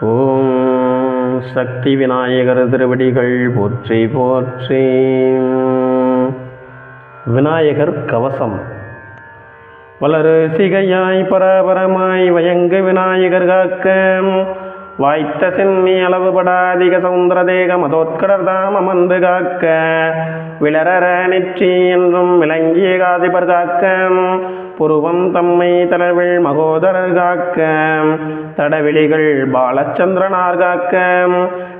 ஓம் சக்தி விநாயகர் திருவடிகள் போற்றி போற்றி. விநாயகர் கவசம். வளரு சிகையாய் பரபரமாய் வயங்கு விநாயகர் காக்க. வாய்த்த சென்னி அளவுபடாதிக சௌந்தர தேக மதோத்கடர்தாம் அமர்ந்து காக்க. விளரர நெற்றி என்றும் விளங்கிய காதிபர் காக்க. புருவம் தம்மை தளவில் மகோதரர் காக்க தடவெளிகள் பாலச்சந்திரனார் காக்க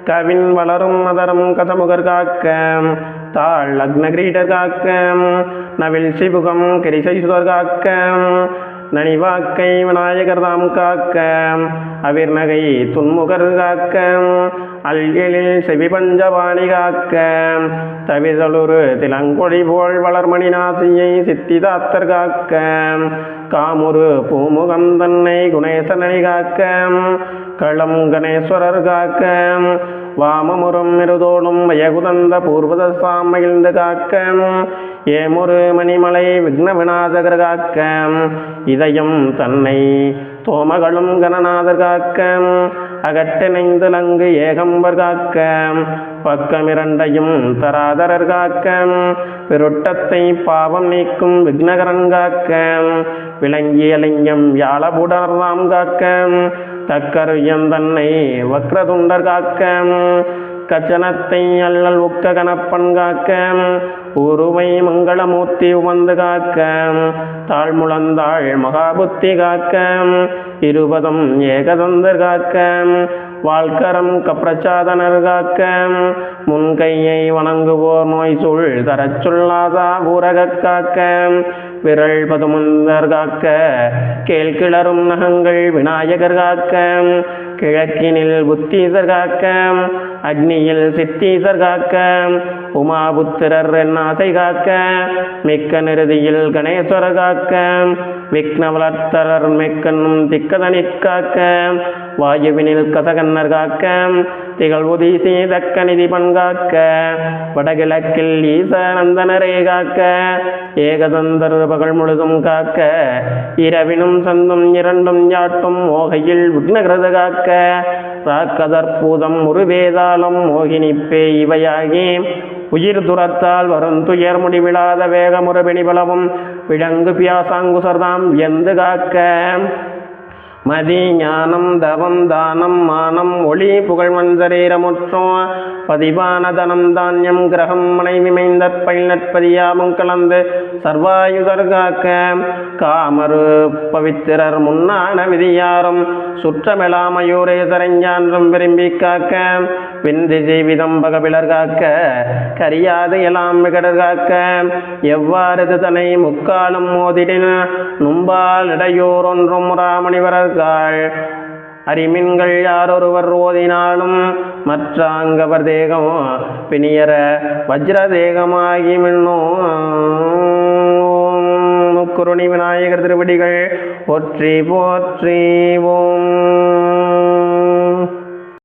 கவின் வளரும் மதரம் கதமுகர் காக்க தாழ் லக்னகிரீடர் காக்க நவில் சிபுகம் கிரிசை சுதர் காக்க நனிவாக்கை விநாயகர் தாம் காக்க அவிர்நகை துன்முகர் காக்க அல்கிலில் செவி பஞ்சபாணி காக்க தவிதலுரு திலங்கொழி போல் வளர்மணி நாசியை சித்திதாத்தர் காக்க காமுரு பூமுகம் தன்னை குணேசனை காக்க களம் கணேஸ்வரர் காக்க வாமமுறும் மிருதோடும் வயகுதந்த பூர்வத சாமகிழ்ந்து காக்க ஏமுரு மணிமலை விக்ன விநாதகர் காக்க இதயம் தன்னை தோமகளும் கணநாதர் காக்க அகட்டிணைந்துலங்கு ஏகம்பர் காக்க பக்கமிரண்டையும் தராதரர் காக்க பெருட்டத்தை பாவம் நீக்கும் விக்னகரன் காக்க விளங்கிய லிங்கம் யாழபுடர்தாம் காக்க தக்கருயம் தன்னை வக்ரதுண்டர் காக்க கச்சனத்தை அல்லல் உக்க கணப்பன் காக்க உருவை மங்களமூர்த்தி உவந்து காக்க தாழ்முழந்தாள் மகாபுத்தி காக்க இருபதம் ஏகதந்தர் காக்க வாழ்க்கரம் கப்ரச்சாதனர் காக்க முன்கையை வணங்குவோர் நோய் சூழ் தரச்சொல்லாதா ஊரக காக்க விரல் பகமுந்தர் காக்க கேள்கிளரும் நகங்கள் விநாயகர் காக்க கிழக்கினில் புத்தீசர் காக்க அக்னியில் சித்தீசர் காக்க உமாபுத்திரர் என்னாசை காக்க மிக்க நிறுதியில் கணேஸ்வரர் காக்க விக்னவளர்த்தரர் மிக்கனும் திக்கதனிற் காக்க வாயுவினில் கசகன்னர் காக்க திகழ்வுதி உதீசி நிதி பண்காக்க வடகிழக்கில் ஈசநந்தனரே காக்க ஏகதந்தர் பகல் முழுதும் காக்க இரவினும் சந்தும் இரண்டும் யாட்டும் மோகையில் விக்னகிரத காக்க ராக்கதற்பூதம் முருவேதாளம் மோகினி பேய் இவையாகி உயிர் துரத்தால் வரும் துயர் முடிவிழாத வேகமுறு பிணிபலவும் விலங்கு பியாசாங்குசர்தாம் எந்து காக்க மதி ஞானம் தவம் தானம் மானம் ஒளி புகழ் மஞ்சரீரமுற்றோம் பதிவான தனம் தானியம் கிரகம் மனைவிமைந்த பயில் நட்பதியாமும் கலந்து சர்வாயுதர் காக்க காமரு பவித்திரர் முன்னான விதியாரும் சுற்றமெலாமையூரே சரஞ்சான்றும் விரும்பி காக்க. விந்து ஜீவிதம் பகபிலர் காக்க கரியாது எலாம் விகடர் காக்க. எவ்வாறு தனை முக்காலும் மோதிடின் நும்பால் இடையூர் ஒன்றும் ராமணிவரர்கள் அறிமின்கள் யாரொருவர் ஓதினாலும் மற்ற அங்கவர் தேகம் பிணியர வஜ்ர தேகமாகி மின்னோ குருணி விநாயகர் திருவடிகள் போற்றி போற்றி ஓம்